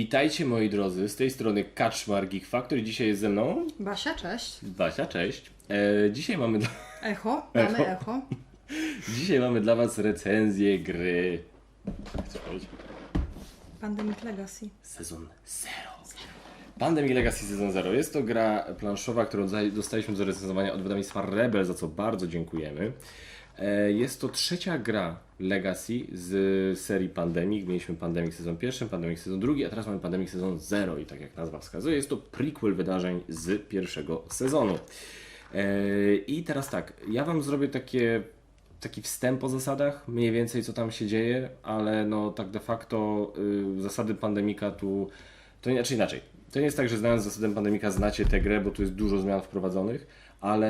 Witajcie moi drodzy, z tej strony Kaczmar Geek Factory. Dzisiaj jest ze mną Basia, cześć. Basia, cześć. E, dzisiaj, mamy dla... Echo, mamy Echo. echo. dzisiaj mamy dla Was recenzję gry. Chcesz powiedzieć? Pandemic Legacy. Sezon 0. Pandemic Legacy Sezon 0. Jest to gra planszowa, którą dostaliśmy do recenzowania od wydawnictwa Rebel, za co bardzo dziękujemy. E, Jest to trzecia gra Legacy z serii Pandemic. Mieliśmy Pandemic sezon pierwszy, Pandemic sezon drugi, a teraz mamy Pandemic sezon 0 i tak jak nazwa wskazuje, jest to prequel wydarzeń z pierwszego sezonu. E, I teraz tak, ja Wam zrobię takie taki wstęp o zasadach, mniej więcej co tam się dzieje, ale no tak de facto y, zasady pandemika tu, to inaczej inaczej. To nie jest tak, że znając zasady pandemika znacie tę grę, bo tu jest dużo zmian wprowadzonych, ale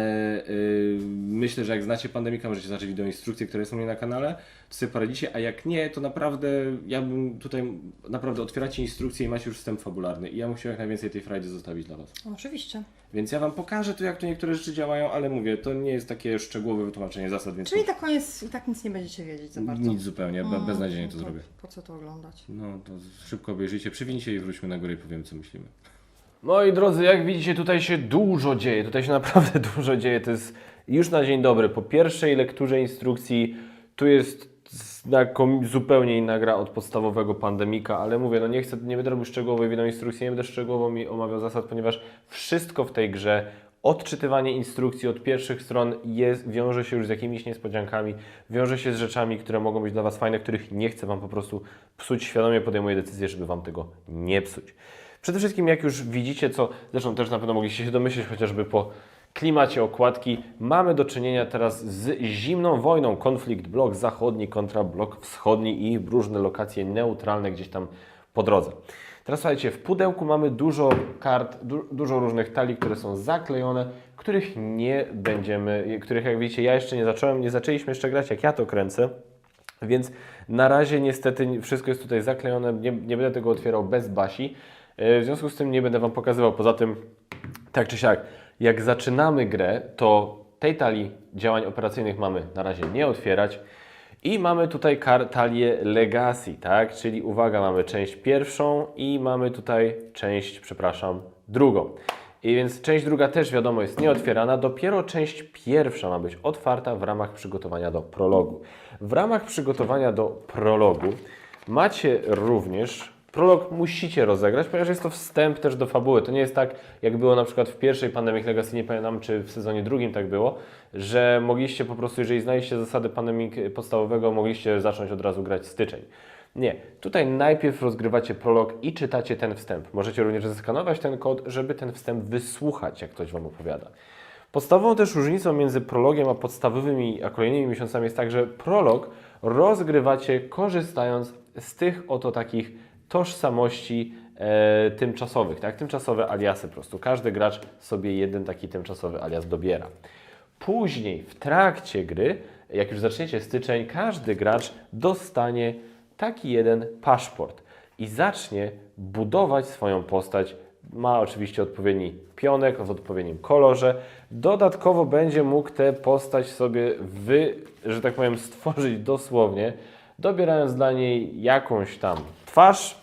y, myślę, że jak znacie pandemika, możecie zobaczyć wideo instrukcje, które są u mnie na kanale, to sobie poradzicie, a jak nie, to naprawdę ja bym tutaj, naprawdę otwieracie instrukcje i macie już wstęp fabularny i ja bym chciał jak najwięcej tej frajdy zostawić dla Was. Oczywiście. Więc ja Wam pokażę tu, jak tu niektóre rzeczy działają, ale mówię, to nie jest takie szczegółowe wytłumaczenie zasad, więc Czyli na koniec i tak nic nie będziecie wiedzieć za bardzo. nic zupełnie, be, beznadziejnie to No zrobię. Po co to oglądać? No to szybko obejrzyjcie, przywincie i wróćmy na górę i powiemy co myślimy. Moi drodzy, jak widzicie, tutaj się dużo dzieje. Tutaj się naprawdę dużo dzieje. To jest już na dzień dobry. Po pierwszej lekturze instrukcji tu jest zupełnie inna gra od podstawowego pandemika, ale mówię, no nie chcę, nie będę robił szczegółowej wideo instrukcji, nie będę szczegółowo mi omawiał zasad, ponieważ wszystko w tej grze, odczytywanie instrukcji od pierwszych stron jest, wiąże się już z jakimiś niespodziankami, wiąże się z rzeczami, które mogą być dla Was fajne, których nie chcę Wam po prostu psuć. Świadomie podejmuję decyzję, żeby Wam tego nie psuć. Przede wszystkim, jak już widzicie, co zresztą też na pewno mogliście się domyśleć, chociażby po klimacie okładki, mamy do czynienia teraz z zimną wojną. Konflikt blok zachodni kontra blok wschodni i różne lokacje neutralne gdzieś tam po drodze. Teraz słuchajcie, w pudełku mamy dużo kart, du dużo różnych talii, które są zaklejone, których nie będziemy, których jak widzicie, ja jeszcze nie zacząłem, nie zaczęliśmy jeszcze grać, jak ja to kręcę. Więc na razie niestety wszystko jest tutaj zaklejone, nie, nie będę tego otwierał bez Basi. E, W związku z tym nie będę Wam pokazywał. Poza tym, tak czy siak, jak zaczynamy grę, to tej talii działań operacyjnych mamy na razie nie otwierać. I mamy tutaj talię Legacy, tak? Czyli uwaga, mamy część pierwszą i mamy tutaj część, przepraszam, drugą. I więc część druga też wiadomo jest nieotwierana, dopiero część pierwsza ma być otwarta w ramach przygotowania do prologu. W ramach przygotowania do prologu macie również prolog musicie rozegrać, ponieważ jest to wstęp też do fabuły. To nie jest tak, jak było na przykład w pierwszej Pandemic Legacy, nie pamiętam czy w sezonie drugim tak było, że mogliście po prostu, jeżeli znaliście zasady Pandemic podstawowego, mogliście zacząć od razu grać styczeń. Nie, tutaj najpierw rozgrywacie prolog i czytacie ten wstęp. Możecie również zeskanować ten kod, żeby ten wstęp wysłuchać, jak ktoś Wam opowiada. Podstawową też różnicą między prologiem a podstawowymi, a kolejnymi miesiącami jest tak, że prolog rozgrywacie korzystając z tych oto takich tożsamości e, tymczasowych, tak? Tymczasowe aliasy po prostu. Każdy gracz sobie jeden taki tymczasowy alias dobiera. Później, w trakcie gry, jak już zaczniecie styczeń, każdy gracz dostanie taki jeden paszport i zacznie budować swoją postać. Ma oczywiście odpowiedni pionek w odpowiednim kolorze. Dodatkowo będzie mógł tę postać sobie wy, że tak powiem, stworzyć dosłownie, dobierając dla niej jakąś tam twarz,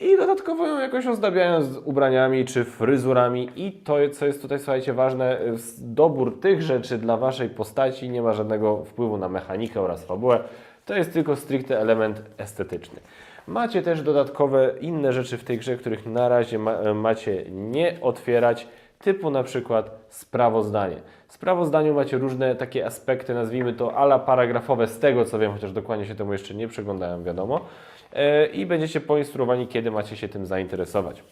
i dodatkowo ją jakoś ozdabiając ubraniami czy fryzurami. I to, co jest tutaj, słuchajcie, ważne, s- dobór tych rzeczy dla Waszej postaci nie ma żadnego wpływu na mechanikę oraz fabułę. To jest tylko stricte element estetyczny. Macie też dodatkowe inne rzeczy w tej grze, których na razie ma, macie nie otwierać, typu na przykład sprawozdanie. W sprawozdaniu macie różne takie aspekty, nazwijmy to ala paragrafowe, z tego co wiem, chociaż dokładnie się temu jeszcze nie przyglądałem, wiadomo. E, I będziecie poinstruowani, kiedy macie się tym zainteresować.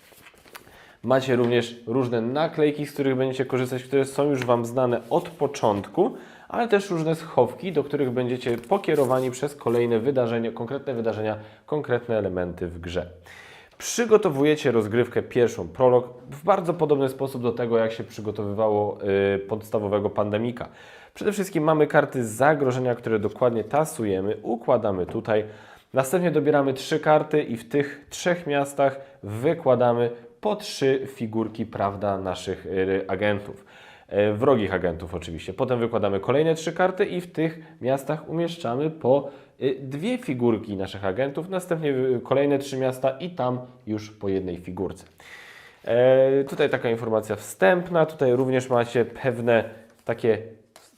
Macie również różne naklejki, z których będziecie korzystać, które są już Wam znane od początku, ale też różne schowki, do których będziecie pokierowani przez kolejne wydarzenia, konkretne wydarzenia, konkretne elementy w grze. Przygotowujecie rozgrywkę pierwszą, prolog, w bardzo podobny sposób do tego, jak się przygotowywało y, podstawowego pandemika. Przede wszystkim mamy karty zagrożenia, które dokładnie tasujemy, układamy tutaj. Następnie dobieramy trzy karty i w tych trzech miastach wykładamy po trzy figurki, prawda, naszych y, agentów. E, wrogich agentów oczywiście. Potem wykładamy kolejne trzy karty i w tych miastach umieszczamy po y, dwie figurki naszych agentów, następnie y, kolejne trzy miasta i tam już po jednej figurce. E, tutaj taka informacja wstępna, tutaj również macie pewne takie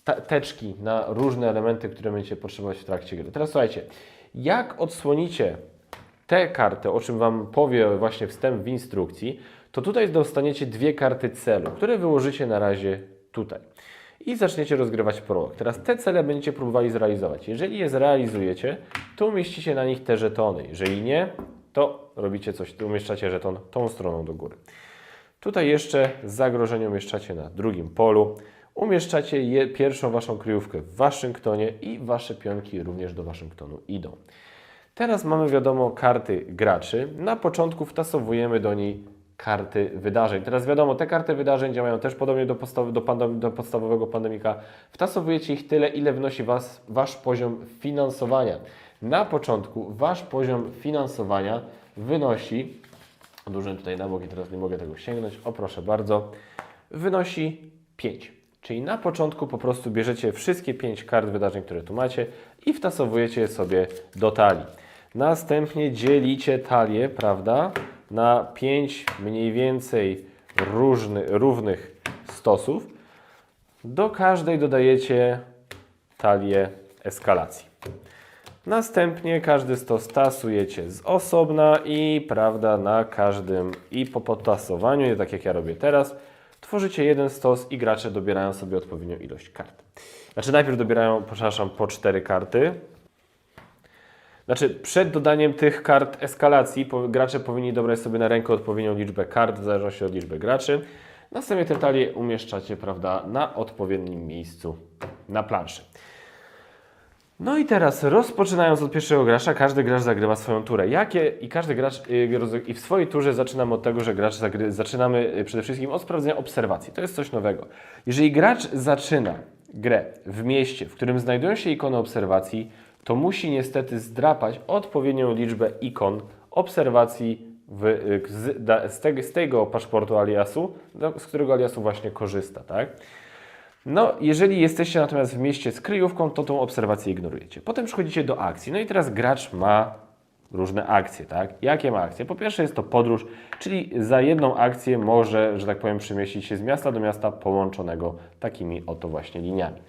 ta- teczki na różne elementy, które będziecie potrzebować w trakcie gry. Teraz słuchajcie, jak odsłonicie tę kartę, o czym Wam powie właśnie wstęp w instrukcji, to tutaj dostaniecie dwie karty celu, które wyłożycie na razie tutaj. I zaczniecie rozgrywać prolog. Teraz te cele będziecie próbowali zrealizować. Jeżeli je zrealizujecie, to umieścicie na nich te żetony. Jeżeli nie, to robicie coś, umieszczacie żeton tą stroną do góry. Tutaj jeszcze zagrożenie umieszczacie na drugim polu. Umieszczacie je, pierwszą Waszą kryjówkę w Waszyngtonie i Wasze pionki również do Waszyngtonu idą. Teraz mamy wiadomo karty graczy. Na początku wtasowujemy do niej karty wydarzeń. Teraz wiadomo, te karty wydarzeń działają też podobnie do, podstaw, do, pandem, do podstawowego pandemika. Wtasowujecie ich tyle, ile wnosi was, Wasz poziom finansowania. Na początku Wasz poziom finansowania wynosi, duży tutaj na bok i teraz nie mogę tego sięgnąć, o proszę bardzo, wynosi 5. Czyli na początku po prostu bierzecie wszystkie 5 kart wydarzeń, które tu macie i wtasowujecie je sobie do talii. Następnie dzielicie talię, prawda, na 5 mniej więcej różny, równych stosów. Do każdej dodajecie talię eskalacji. Następnie każdy stos tasujecie z osobna i prawda na każdym i po potasowaniu, tak jak ja robię teraz, tworzycie jeden stos i gracze dobierają sobie odpowiednią ilość kart. Znaczy najpierw dobierają, przepraszam, po cztery karty. Znaczy przed dodaniem tych kart eskalacji gracze powinni dobrać sobie na rękę odpowiednią liczbę kart w zależności od liczby graczy. Następnie te talie umieszczacie, prawda, na odpowiednim miejscu na planszy. No i teraz rozpoczynając od pierwszego gracza, każdy gracz zagrywa swoją turę. Jakie i każdy gracz y, i w swojej turze zaczynamy od tego, że gracz zagry, zaczynamy y, przede wszystkim od sprawdzenia obserwacji. To jest coś nowego. Jeżeli gracz zaczyna grę w mieście, w którym znajdują się ikony obserwacji, to musi niestety zdrapać odpowiednią liczbę ikon obserwacji w, y, z, z, tego, z tego paszportu aliasu, do, z którego aliasu właśnie korzysta, tak? No, jeżeli jesteście natomiast w mieście z kryjówką, to tą obserwację ignorujecie. Potem przechodzicie do akcji. No i teraz gracz ma różne akcje, tak? Jakie ma akcje? Po pierwsze jest to podróż, czyli za jedną akcję może, że tak powiem, przemieścić się z miasta do miasta połączonego takimi oto właśnie liniami.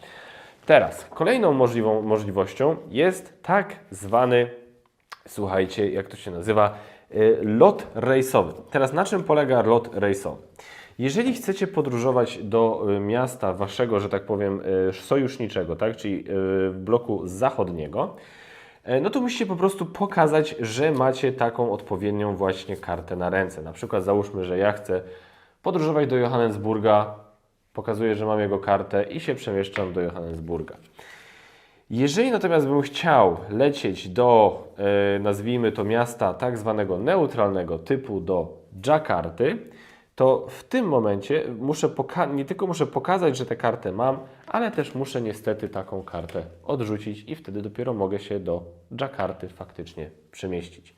Teraz, kolejną możliwą możliwością jest tak zwany, słuchajcie, jak to się nazywa, y, lot rejsowy. Teraz na czym polega lot rejsowy? Jeżeli chcecie podróżować do y, miasta waszego, że tak powiem, y, sojuszniczego, tak, czyli y, bloku zachodniego, e, no to musicie po prostu pokazać, że macie taką odpowiednią właśnie kartę na ręce. Na przykład załóżmy, że ja chcę podróżować do Johannesburga, pokazuję, że mam jego kartę i się przemieszczam do Johannesburga. Jeżeli natomiast bym chciał lecieć do, e, nazwijmy to miasta tak zwanego neutralnego typu do Jakarty, to w tym momencie muszę nie tylko muszę pokazać, że tę kartę mam, ale też muszę niestety taką kartę odrzucić i wtedy dopiero mogę się do Jakarty faktycznie przemieścić.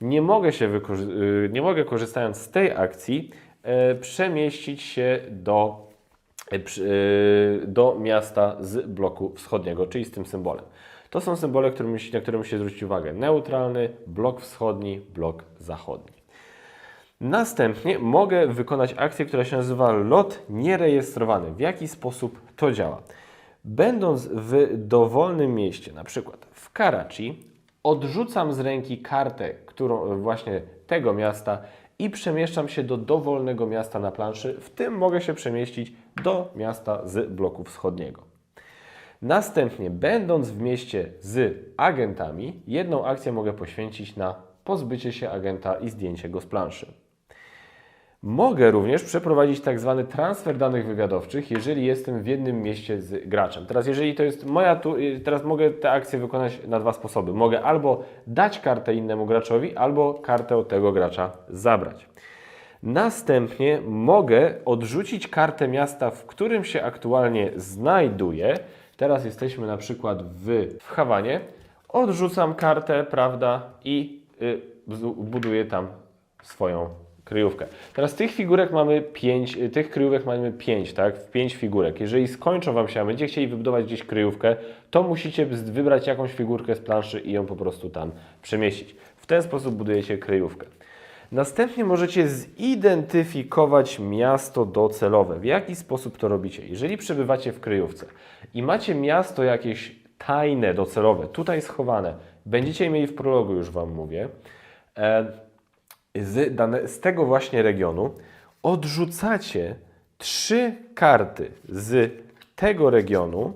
Nie mogę się y, nie mogę korzystając z tej akcji e, przemieścić się do e, e, do miasta z bloku wschodniego, czyli z tym symbolem. To są symbole, musi, na które musicie zwrócić uwagę. Neutralny, blok wschodni, blok zachodni. Następnie mogę wykonać akcję, która się nazywa lot nierejestrowany. W jaki sposób to działa? Będąc w dowolnym mieście, na przykład w Karachi, odrzucam z ręki kartę, którą właśnie tego miasta i przemieszczam się do dowolnego miasta na planszy. W tym mogę się przemieścić do miasta z bloku wschodniego. Następnie, będąc w mieście z agentami, jedną akcję mogę poświęcić na pozbycie się agenta i zdjęcie go z planszy. Mogę również przeprowadzić tak zwany transfer danych wywiadowczych, jeżeli jestem w jednym mieście z graczem. Teraz, jeżeli to jest moja tu, y, teraz mogę tę akcję wykonać na dwa sposoby. Mogę albo dać kartę innemu graczowi, albo kartę od tego gracza zabrać. Następnie mogę odrzucić kartę miasta, w którym się aktualnie znajduję. Teraz jesteśmy na przykład w, w Hawanie. Odrzucam kartę, prawda, i y, buduję tam swoją kryjówkę. Teraz tych figurek mamy 5, tych kryjówek mamy 5, tak? W 5 figurek. Jeżeli skończą Wam się, a będziecie chcieli wybudować gdzieś kryjówkę, to musicie wybrać jakąś figurkę z planszy i ją po prostu tam przemieścić. W ten sposób budujecie kryjówkę. Następnie możecie zidentyfikować miasto docelowe. W jaki sposób to robicie? Jeżeli przebywacie w kryjówce i macie miasto jakieś tajne, docelowe, tutaj schowane, będziecie mieli w prologu, już Wam mówię, e, z, dane, z tego właśnie regionu odrzucacie trzy karty z tego regionu.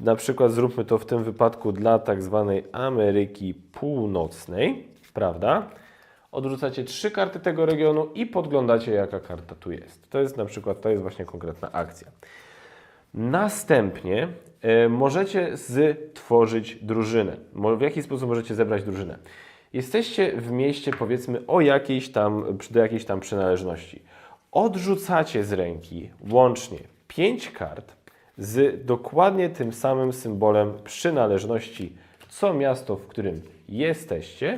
Na przykład zróbmy to w tym wypadku dla tak zwanej Ameryki Północnej, prawda? Odrzucacie trzy karty tego regionu i podglądacie, jaka karta tu jest. To jest na przykład, to jest właśnie konkretna akcja. Następnie e, możecie stworzyć drużynę. W jaki sposób możecie zebrać drużynę? Jesteście w mieście, powiedzmy, o jakiejś tam, do jakiejś tam przynależności. Odrzucacie z ręki łącznie 5 kart z dokładnie tym samym symbolem przynależności, co miasto, w którym jesteście,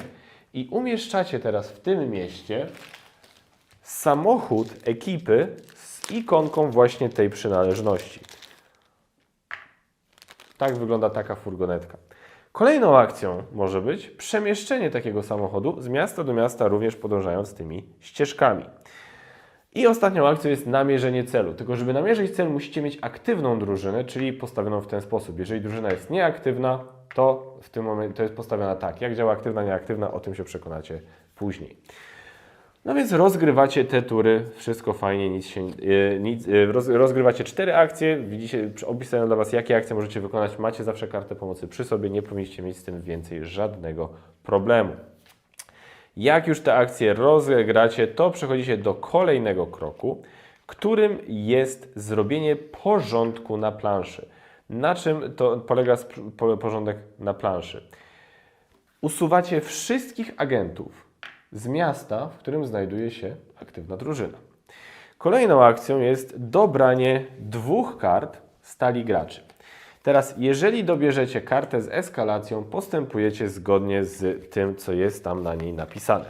i umieszczacie teraz w tym mieście samochód ekipy z ikonką właśnie tej przynależności. Tak wygląda taka furgonetka. Kolejną akcją może być przemieszczenie takiego samochodu z miasta do miasta, również podążając tymi ścieżkami. I ostatnią akcją jest namierzenie celu. Tylko, żeby namierzyć cel, musicie mieć aktywną drużynę, czyli postawioną w ten sposób. Jeżeli drużyna jest nieaktywna, to w tym momencie to jest postawiona tak. Jak działa aktywna, nieaktywna, o tym się przekonacie później. No więc rozgrywacie te tury, wszystko fajnie, nic się, e, nic, e, roz, rozgrywacie cztery akcje, widzicie, opisałem dla Was, jakie akcje możecie wykonać, macie zawsze kartę pomocy przy sobie, nie powinniście mieć z tym więcej żadnego problemu. Jak już te akcje rozegracie, to przechodzicie do kolejnego kroku, którym jest zrobienie porządku na planszy. Na czym to polega porządek na planszy? Usuwacie wszystkich agentów z miasta, w którym znajduje się aktywna drużyna. Kolejną akcją jest dobranie dwóch kart stali graczy. Teraz, jeżeli dobierzecie kartę z eskalacją, postępujecie zgodnie z tym, co jest tam na niej napisane.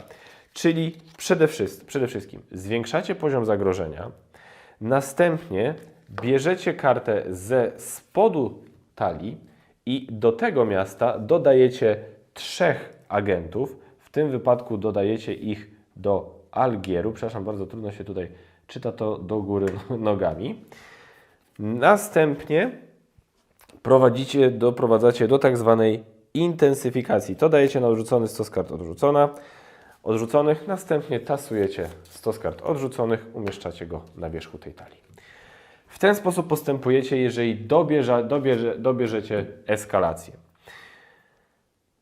Czyli przede wszystkim, przede wszystkim zwiększacie poziom zagrożenia, następnie bierzecie kartę ze spodu talii i do tego miasta dodajecie trzech agentów. Tym wypadku dodajecie ich do Algieru. Przepraszam, bardzo trudno się tutaj czyta to do góry nogami. Następnie prowadzicie, doprowadzacie do tak zwanej intensyfikacji. To dajecie na odrzucony stos kart odrzucona, odrzuconych, następnie tasujecie stos kart odrzuconych, umieszczacie go na wierzchu tej talii. W ten sposób postępujecie, jeżeli dobierze, dobierze, dobierzecie eskalację.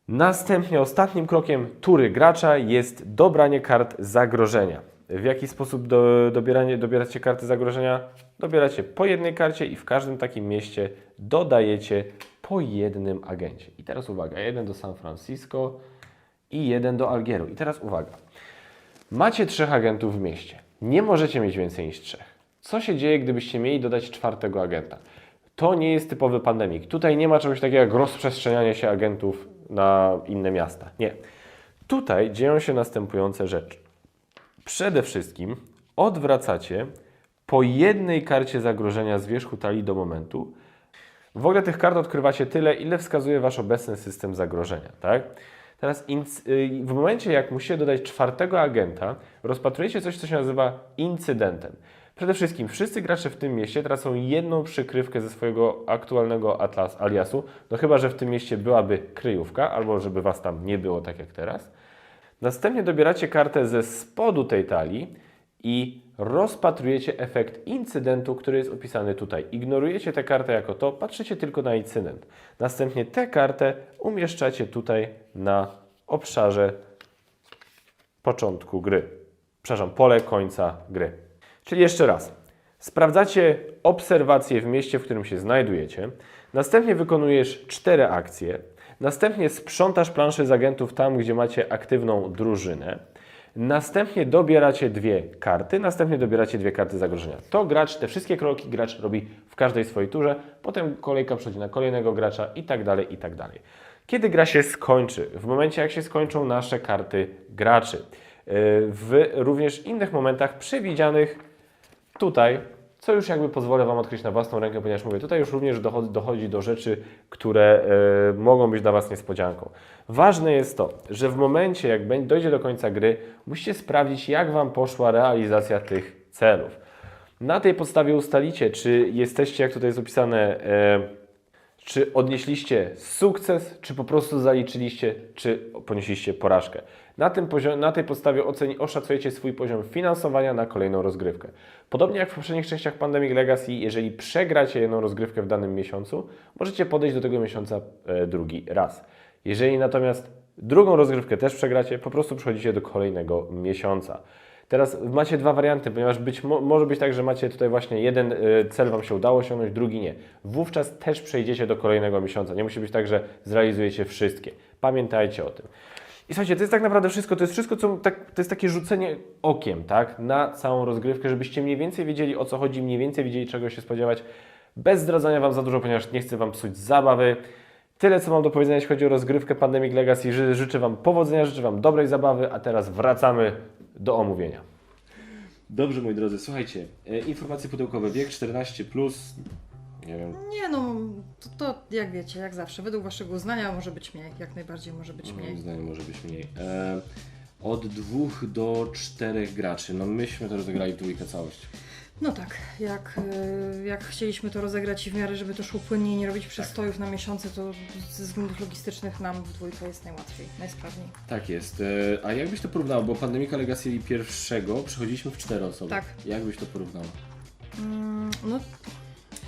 Następnie ostatnim krokiem tury gracza jest dobranie kart zagrożenia. W jaki sposób do, dobieranie, dobieracie karty zagrożenia? Dobieracie po jednej karcie i w każdym takim mieście dodajecie po jednym agencie. I teraz uwaga, jeden do San Francisco i jeden do Algieru. I teraz uwaga. Macie trzech agentów w mieście. Nie możecie mieć więcej niż trzech. Co się dzieje, gdybyście mieli dodać czwartego agenta? To nie jest typowy pandemik. Tutaj nie ma czegoś takiego jak rozprzestrzenianie się agentów na inne miasta. Nie. Tutaj dzieją się następujące rzeczy. Przede wszystkim odwracacie po jednej karcie zagrożenia z wierzchu talii do momentu. W ogóle tych kart odkrywacie tyle, ile wskazuje Wasz obecny system zagrożenia, tak? Teraz y, w momencie, jak musicie dodać czwartego agenta, rozpatrujecie coś, co się nazywa incydentem. Przede wszystkim wszyscy gracze w tym mieście tracą jedną przykrywkę ze swojego aktualnego atlas, aliasu, no chyba, że w tym mieście byłaby kryjówka, albo żeby Was tam nie było tak jak teraz. Następnie dobieracie kartę ze spodu tej talii i rozpatrujecie efekt incydentu, który jest opisany tutaj. Ignorujecie tę kartę jako to, patrzycie tylko na incydent. Następnie tę kartę umieszczacie tutaj na obszarze początku gry. Przepraszam, pole końca gry. Czyli jeszcze raz. Sprawdzacie obserwacje w mieście, w którym się znajdujecie. Następnie wykonujesz cztery akcje. Następnie sprzątasz planszę z agentów tam, gdzie macie aktywną drużynę. Następnie dobieracie dwie karty, następnie dobieracie dwie karty zagrożenia. To gracz, te wszystkie kroki gracz robi w każdej swojej turze, potem kolejka przechodzi na kolejnego gracza i tak dalej, i tak dalej. Kiedy gra się skończy? W momencie, jak się skończą nasze karty graczy. w również innych momentach przewidzianych tutaj, co już jakby pozwolę Wam odkryć na własną rękę, ponieważ mówię, tutaj już również dochodzi, dochodzi do rzeczy, które e, mogą być dla Was niespodzianką. Ważne jest to, że w momencie, jak będzie- dojdzie do końca gry, musicie sprawdzić, jak Wam poszła realizacja tych celów. Na tej podstawie ustalicie, czy jesteście, jak tutaj jest opisane, e, czy odnieśliście sukces, czy po prostu zaliczyliście, czy ponieśliście porażkę. Na, tym na tej podstawie oceni, oszacujecie swój poziom finansowania na kolejną rozgrywkę. Podobnie jak w poprzednich częściach Pandemic Legacy, jeżeli przegracie jedną rozgrywkę w danym miesiącu, możecie podejść do tego miesiąca e, drugi raz. Jeżeli natomiast drugą rozgrywkę też przegracie, po prostu przechodzicie do kolejnego miesiąca. Teraz macie dwa warianty, ponieważ być, mo, może być tak, że macie tutaj właśnie jeden y, cel Wam się udało osiągnąć, drugi nie. Wówczas też przejdziecie do kolejnego miesiąca. Nie musi być tak, że zrealizujecie wszystkie. Pamiętajcie o tym. I słuchajcie, to jest tak naprawdę wszystko, to jest wszystko, co tak, to jest takie rzucenie okiem, tak, na całą rozgrywkę, żebyście mniej więcej wiedzieli o co chodzi, mniej więcej wiedzieli czego się spodziewać, bez zdradzania Wam za dużo, ponieważ nie chcę Wam psuć zabawy. Tyle, co mam do powiedzenia, jeśli chodzi o rozgrywkę Pandemic Legacy. Ży- Życzę Wam powodzenia, życzę Wam dobrej zabawy, a teraz wracamy do omówienia. Dobrze, moi drodzy, słuchajcie, e, informacje pudełkowe, wiek 14+, plus, nie wiem, Nie no, to, to jak wiecie, jak zawsze, według waszego uznania może być mniej, jak najbardziej może być moim mniej. zdaniem może być mniej. E, od dwóch do czterech graczy, no myśmy to rozegrali w dwójkę całość. No tak, jak, y, jak chcieliśmy to rozegrać i w miarę, żeby to szło płynnie i nie robić przestojów na miesiące, to ze względów logistycznych nam w dwójkę jest najłatwiej, najsprawniej. Tak jest. E, a jakbyś to porównał, bo Pandemika Legacy pierwszego przechodziliśmy w cztery osoby. Tak. Jakbyś to porównał? Mm, no,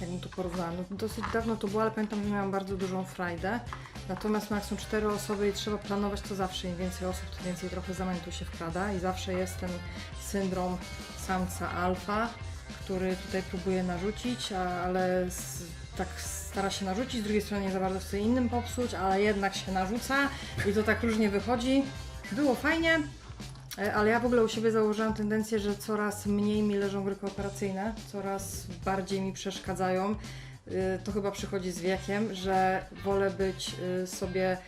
jakbym to porównała, no, dosyć dawno to było, ale pamiętam, że miałam bardzo dużą frajdę. Natomiast no, jak są cztery osoby i trzeba planować, to zawsze im więcej osób, to więcej trochę zamętu się wkrada i zawsze jest ten syndrom samca alfa, który tutaj próbuje narzucić, ale s- tak stara się narzucić, z drugiej strony nie za bardzo chce innym popsuć, ale jednak się narzuca i to tak różnie wychodzi. Było fajnie, E, Ale ja w ogóle u siebie założyłam tendencję, że coraz mniej mi leżą gry kooperacyjne, coraz bardziej mi przeszkadzają. Y, To chyba przychodzi z wiekiem, że wolę być y, sobie,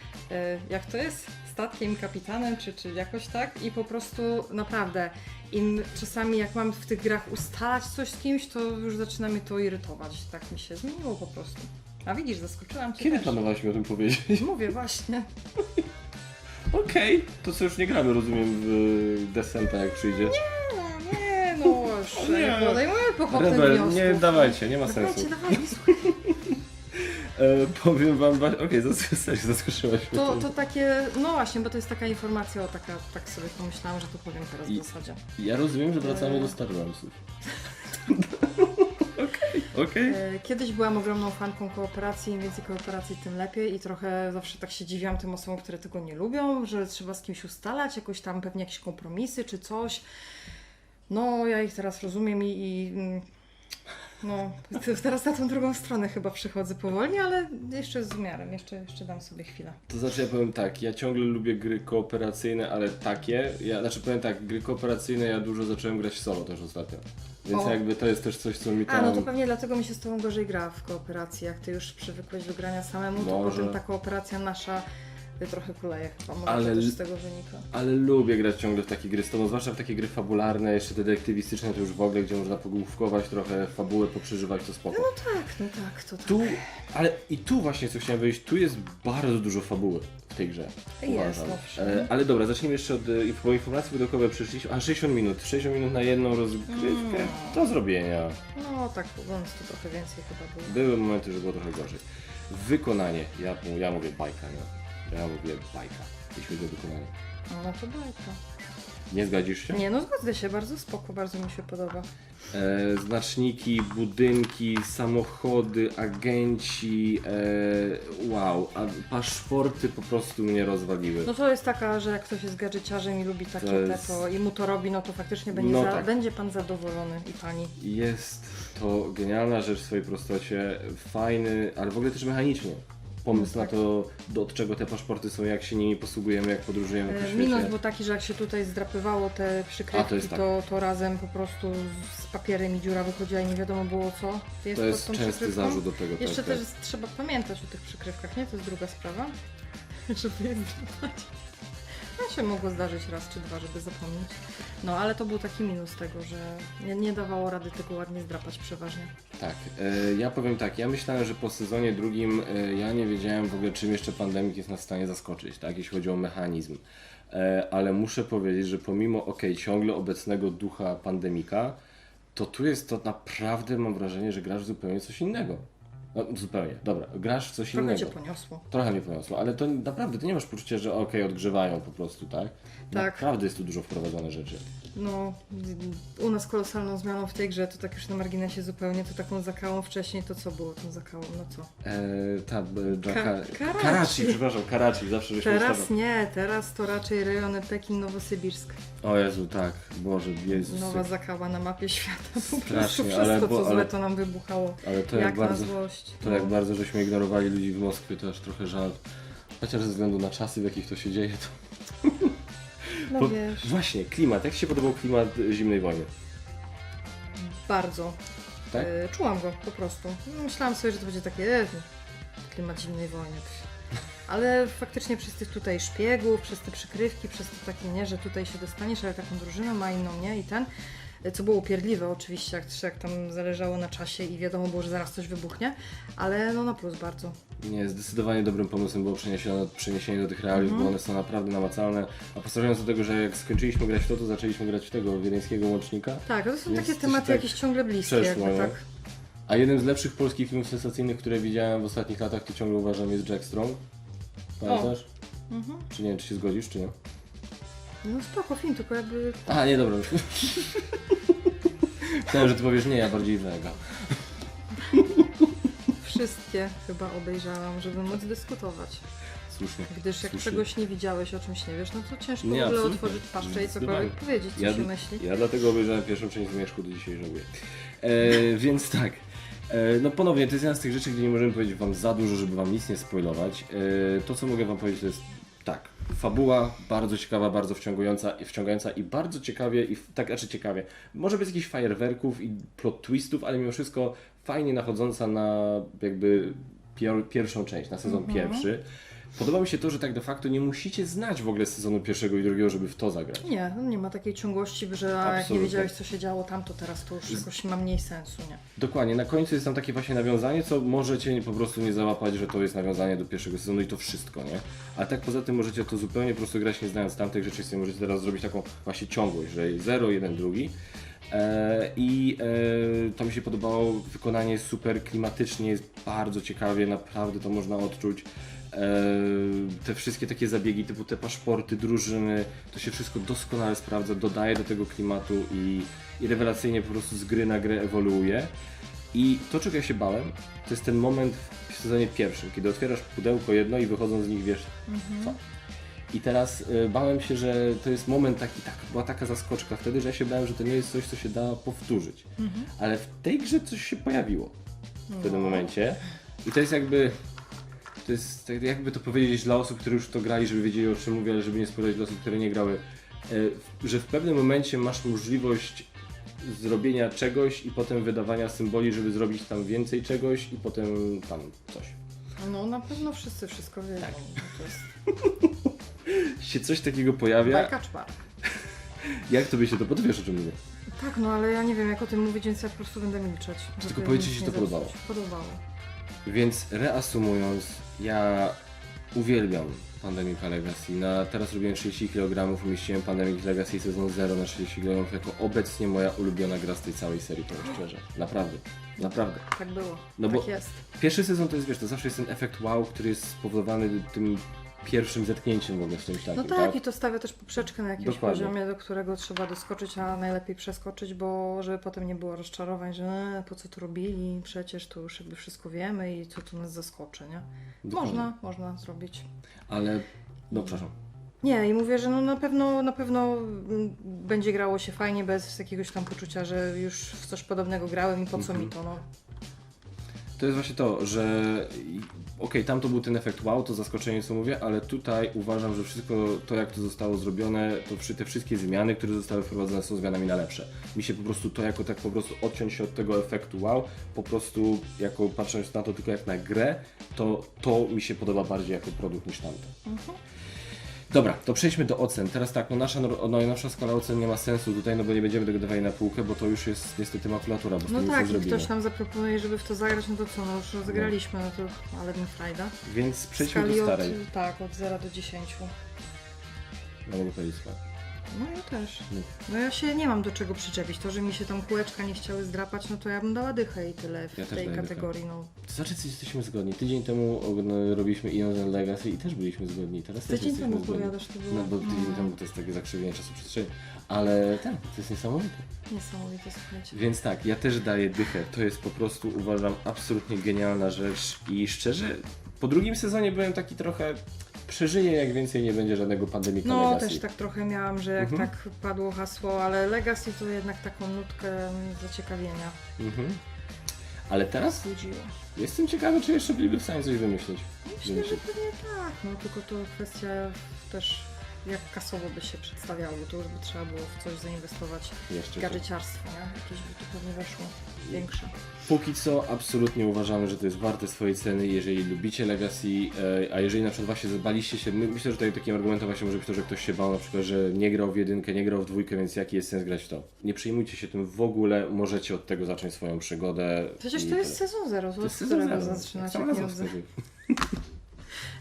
jak to jest, statkiem, kapitanem, czy, czy jakoś tak i po prostu naprawdę im czasami jak mam w tych grach ustalać coś z kimś, to już zaczyna mnie to irytować. Tak mi się zmieniło po prostu. A widzisz, zaskoczyłam Cię Kiedy też. planowałaś mi o tym powiedzieć? Mówię właśnie. Okej, to co już nie gramy, rozumiem, w Descenta jak przyjdzie. No, nie, no Nie. nie podejmuję pochopnych Rebel, wniosków. nie dawajcie, nie ma sensu. Dawajcie, dawajcie, słuchaj. E, powiem wam, wa- okej, okay, zaskoczyłaś mnie. To, to takie, no właśnie, bo to jest taka informacja, o taka, tak sobie pomyślałam, że to powiem teraz I- w zasadzie. Ja rozumiem, że wracamy Eee. do Star Warsów. Okej, okej. E, Kiedyś byłam ogromną fanką kooperacji, im więcej kooperacji, tym lepiej i trochę zawsze tak się dziwiłam tym osobom, które tego nie lubią, że trzeba z kimś ustalać, jakoś tam pewnie jakieś kompromisy czy coś. No, ja ich teraz rozumiem i, i mm, no, teraz na tą drugą stronę chyba przychodzę powoli, ale jeszcze z umiarem, jeszcze, jeszcze dam sobie chwilę. To znaczy ja powiem tak, ja ciągle lubię gry kooperacyjne, ale takie. Ja, znaczy powiem tak, gry kooperacyjne ja dużo zacząłem grać solo też ostatnio. Więc O. jakby to jest też coś, co mi A, tam... no to pewnie dlatego mi się z Tobą gorzej gra w kooperacji. Jak Ty już przywykłeś do grania samemu, to Może. potem ta kooperacja nasza y, trochę kuleje chyba. Może Ale też z tego wynika. Ale lubię grać ciągle w takie gry z tobą, zwłaszcza w takie gry fabularne, jeszcze detektywistyczne to już w ogóle, gdzie można pogłówkować trochę, fabułę poprzeżywać, to spoko. Tak, no tak, to tak. Tu, ale i tu właśnie co chciałem powiedzieć, tu jest bardzo dużo fabuły w tej grze. Jest, uważam. owszem. E, ale dobra, zacznijmy jeszcze od e, inf- bo informacji pudełkowe przyszliśmy. A 60 minut, 60 minut na jedną rozgrywkę Mm. do zrobienia. No tak, mówiąc to trochę więcej chyba było. Były momenty, że było trochę gorzej. Wykonanie, ja, ja mówię bajka, nie? Ja mówię bajka, jeśli chodzi o wykonanie. No to bajka. Nie zgodzisz się? Nie, no zgodzę się, bardzo spoko, bardzo mi się podoba. E, znaczniki, budynki, samochody, agenci, e, wow, a paszporty po prostu mnie rozwaliły. No to jest taka, że jak ktoś jest gadżeciarzem i lubi takie To te, jest- to i mu to robi, no to faktycznie będzie, No za, tak. będzie Pan zadowolony i Pani. Jest to genialna rzecz w swojej prostocie, fajny, ale w ogóle też mechanicznie. Pomysł na tak. to, do, od czego te paszporty są, jak się nimi posługujemy, jak podróżujemy po E, świecie. Minus był taki, że jak się tutaj zdrapywało te przykrywki, A, to jest tak. to, to razem po prostu z papierem i dziura wychodziła i nie wiadomo było co jest to jest pod tą częsty przykrywką. zarzut do tego. Jeszcze tak, też trzeba pamiętać o tych przykrywkach, nie? To jest druga sprawa. Żeby je zdrapać. No się mogło zdarzyć raz czy dwa, żeby zapomnieć. No ale to był taki minus tego, że nie, nie dawało rady tego ładnie zdrapać przeważnie. Tak, e, ja powiem tak, ja myślałem, że po sezonie drugim e, ja nie wiedziałem w ogóle czym jeszcze pandemik jest nas w stanie zaskoczyć, tak, jeśli chodzi o mechanizm. E, Ale muszę powiedzieć, że pomimo ok, ciągle obecnego ducha pandemika, to tu jest to naprawdę, mam wrażenie, że grasz zupełnie coś innego. No, zupełnie, dobra, grasz coś Trochę innego. cię poniosło. Trochę mnie poniosło, ale to naprawdę, ty nie masz poczucia, że okej, odgrzewają po prostu, tak? Tak. Naprawdę jest tu dużo wprowadzone rzeczy. No, u nas kolosalną zmianą w tej grze, to tak już na marginesie zupełnie, to taką zakałą wcześniej, to co było tą zakałą, no co? E, ta, Jacka, Ka- Karachi. Przepraszam, Karachi, zawsze żeśmy Teraz nie, teraz to raczej rejony Pekin, Nowosybirsk. O Jezu, tak, Boże, Jezus. Nowa zakała na mapie świata. Po prostu wszystko, ale bo- co złe, to nam wybuchało. Ale to jak jak, na bardzo, złość. To no. jak bardzo żeśmy ignorowali ludzi w Moskwie, to aż trochę żal. Chociaż ze względu na czasy, w jakich to się dzieje, to... No Bo- wiesz, Właśnie, klimat. Jak Ci się podobał klimat zimnej wojny? bardzo. Tak? E, czułam go po prostu. Myślałam sobie, że to będzie takie e, klimat zimnej wojny. Ale faktycznie przez tych tutaj szpiegów, przez te przykrywki, przez to takie nie, że tutaj się dostaniesz, ale taką drużyną, a inną nie i ten. Co było upierdliwe oczywiście, jak, jak tam zależało na czasie i wiadomo było, że zaraz coś wybuchnie, ale no na plus bardzo. Nie, zdecydowanie dobrym pomysłem było przeniesienie, przeniesienie do tych realiów, Mhm. bo one są naprawdę namacalne. A postarając do tego, że jak skończyliśmy grać w to, to zaczęliśmy grać w tego wiedeńskiego łącznika. Tak, to są takie tematy tak jakieś ciągle bliskie, przeszło, jakby nie? tak. A jednym z lepszych polskich filmów sensacyjnych, które widziałem w ostatnich latach, to ciągle uważam jest Jack Strong. Pamiętasz? Mhm. Czy nie, czy się zgodzisz, czy nie? No spoko film, tylko jakby A, nie, dobra. Myślałem, że ty powiesz nie, ja bardziej Vega. wszystkie chyba obejrzałam, żeby móc dyskutować. Słusznie. Gdyż jak Słusznie. czegoś nie widziałeś, o czymś nie wiesz, no to ciężko Nie, w ogóle absolutnie. otworzyć paszczę i Zdecydowanie. cokolwiek powiedzieć, co Ja, się myśli. ja dlatego obejrzałem pierwszą część Zmierzchu, do dzisiaj żałuję. E, więc tak. E, no ponownie, to jest jedna z tych rzeczy, gdzie nie możemy powiedzieć wam za dużo, żeby wam nic nie spoilować. E, to, co mogę wam powiedzieć, to jest. Fabuła bardzo ciekawa, bardzo wciągająca, wciągająca i bardzo ciekawie, i tak, znaczy ciekawie. Może bez jakichś fajerwerków i plot twistów, ale mimo wszystko fajnie nachodząca na jakby pier, pierwszą część, na sezon pierwszy. Podoba mi się to, że tak de facto nie musicie znać w ogóle sezonu pierwszego i drugiego, żeby w to zagrać. Nie, no nie ma takiej ciągłości, że a jak nie Absolutnie. wiedziałeś, co się działo tam, to teraz to już jakoś ma mniej sensu, nie? Dokładnie, na końcu jest tam takie właśnie nawiązanie, co możecie po prostu nie załapać, że to jest nawiązanie do pierwszego sezonu i to wszystko, nie? Ale tak poza tym możecie to zupełnie po prostu grać nie znając tamtych rzeczy, sobie możecie teraz zrobić taką właśnie ciągłość, że 0, 1, drugi. E, I e, to mi się podobało, wykonanie jest super klimatycznie, jest bardzo ciekawie, naprawdę to można odczuć. E, te wszystkie takie zabiegi typu te paszporty, drużyny, to się wszystko doskonale sprawdza, dodaje do tego klimatu i, i rewelacyjnie po prostu z gry na grę ewoluuje. I to, czego ja się bałem, to jest ten moment w sezonie pierwszym, kiedy otwierasz pudełko jedno i wychodzą z nich, wiesz, co. I teraz y, bałem się, że to jest moment taki, tak, była taka zaskoczka wtedy, że ja się bałem, że to nie jest coś, co się da powtórzyć. Ale w tej grze coś się pojawiło w pewnym momencie. I to jest jakby, to jest tak jakby to powiedzieć dla osób, które już to grali, żeby wiedzieli o czym mówię, ale żeby nie spowiadać dla osób, które nie grały, y, że w pewnym momencie masz możliwość zrobienia czegoś i potem wydawania symboli, żeby zrobić tam więcej czegoś i potem tam coś. No na pewno wszyscy wszystko wiedzą. Tak. no To jest się coś takiego pojawia, bajka czwar. jak tobie się to podwiesz, o czym mówię? Tak, no ale ja nie wiem jak o tym mówić, więc ja po prostu będę milczeć. Tylko powiedz, nic czy się to podobało. Podobało. Więc reasumując, ja uwielbiam Pandemic Legacy. Na, teraz robiłem 30 kg, umieściłem Pandemic Legacy sezon 0 na 30 kg jako obecnie moja ulubiona gra z tej całej serii, powiem szczerze. Naprawdę, naprawdę. Tak było. No tak bo- jest. Pierwszy sezon to jest, wiesz, to zawsze jest ten efekt wow, który jest spowodowany tym pierwszym zetknięciem w ogóle z czymś No takim, tak, i to stawia też poprzeczkę na jakimś Dokładnie. poziomie, do którego trzeba doskoczyć, a najlepiej przeskoczyć, bo żeby potem nie było rozczarowań, że e, po co to robili, przecież to już jakby wszystko wiemy i co tu nas zaskoczy, nie? Dokładnie. Można, można zrobić. Ale, no przepraszam. Nie, i mówię, że no na pewno, na pewno mm, będzie grało się fajnie bez jakiegoś tam poczucia, że już w coś podobnego grałem i po co Mhm. mi to, no. To jest właśnie to, że okej, tam to był ten efekt wow, to zaskoczenie co mówię, ale tutaj uważam, że wszystko to jak to zostało zrobione, to przy, te wszystkie zmiany, które zostały wprowadzone są zmianami na lepsze. Mi się po prostu to jako tak po prostu odciąć się od tego efektu wow, po prostu jako patrząc na to tylko jak na grę, to to mi się podoba bardziej jako produkt niż tamte. Dobra, to przejdźmy do ocen. Teraz tak, no nasza no, najnowsza skala ocen nie ma sensu tutaj, no bo nie będziemy tego dawali na półkę, bo to już jest niestety makulatura, bo No tym tak, nie i zrobimy. ktoś nam zaproponuje, żeby w to zagrać, no to co, no już rozegraliśmy, no to ale mi frajda. Więc przejdźmy Skali do starej. Od, tak, od 0 do 10. No nie powiedzieć tak. No ja też. No ja się nie mam do czego przyczepić. To, że mi się tam kółeczka nie chciały zdrapać, no to ja bym dała dychę i tyle w Ja też tej daję dychę. kategorii. No. To znaczy, że jesteśmy zgodni. Tydzień temu no, robiliśmy Ion and Legacy i też byliśmy zgodni. Teraz też Tydzień jesteśmy temu zgodni. powiadasz, to było... No bo tydzień temu to jest takie zakrzywienie czasu przestrzeni. Ale tak, to jest niesamowite. Niesamowite, słuchajcie. Więc tak, ja też daję dychę. To jest po prostu, uważam, absolutnie genialna rzecz i szczerze, po drugim sezonie byłem taki trochę przeżyję, jak więcej nie będzie żadnego pandemika No Legacy. też tak trochę miałam, że jak Mhm. tak padło hasło, ale Legacy to jednak taką nutkę zaciekawienia Mhm. Ale teraz budziło. jestem ciekawy, czy jeszcze byliby w stanie coś wymyślić. Myślę, że pewnie tak, no tylko to kwestia też jak kasowo by się przedstawiało, to już by trzeba było w coś zainwestować. Jeszcze. Gadżeciarstwo, nie? Jakieś by tu pewnie weszło większe. Póki co absolutnie uważamy, że to jest warte swojej ceny, jeżeli lubicie Legacy, e, a jeżeli na przykład właśnie baliście się, my, myślę, że tutaj takim argumentem właśnie może być to, że ktoś się bał na przykład, że nie grał w jedynkę, nie grał w dwójkę, więc jaki jest sens grać w to? Nie przejmujcie się tym w ogóle, możecie od tego zacząć swoją przygodę. Przecież to jest sezon zero, To sezon którego zero.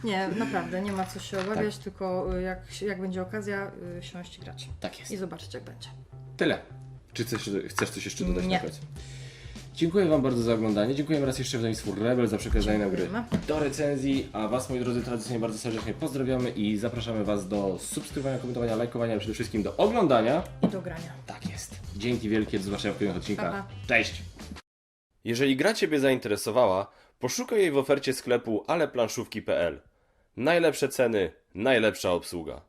Nie naprawdę, nie ma co się obawiać, Tak. tylko y, jak, jak będzie okazja, y, siąść i grać. Tak jest. I zobaczyć jak będzie. Tyle. Czy coś, chcesz coś jeszcze dodać Nie. na koniec? Dziękuję Wam bardzo za oglądanie. Dziękuję raz jeszcze wydawnictwu Rebel za przekazanie nam gry do recenzji, a Was, moi drodzy, tradycyjnie bardzo serdecznie pozdrawiamy i zapraszamy Was do subskrybowania, komentowania, lajkowania, a przede wszystkim do oglądania. I do grania. Tak jest. Dzięki wielkie, do zobaczenia w kolejnych odcinkach. Pa, Cześć! Jeżeli gra Ciebie zainteresowała, poszukaj jej w ofercie sklepu aleplanszówki.pl. Najlepsze ceny, najlepsza obsługa.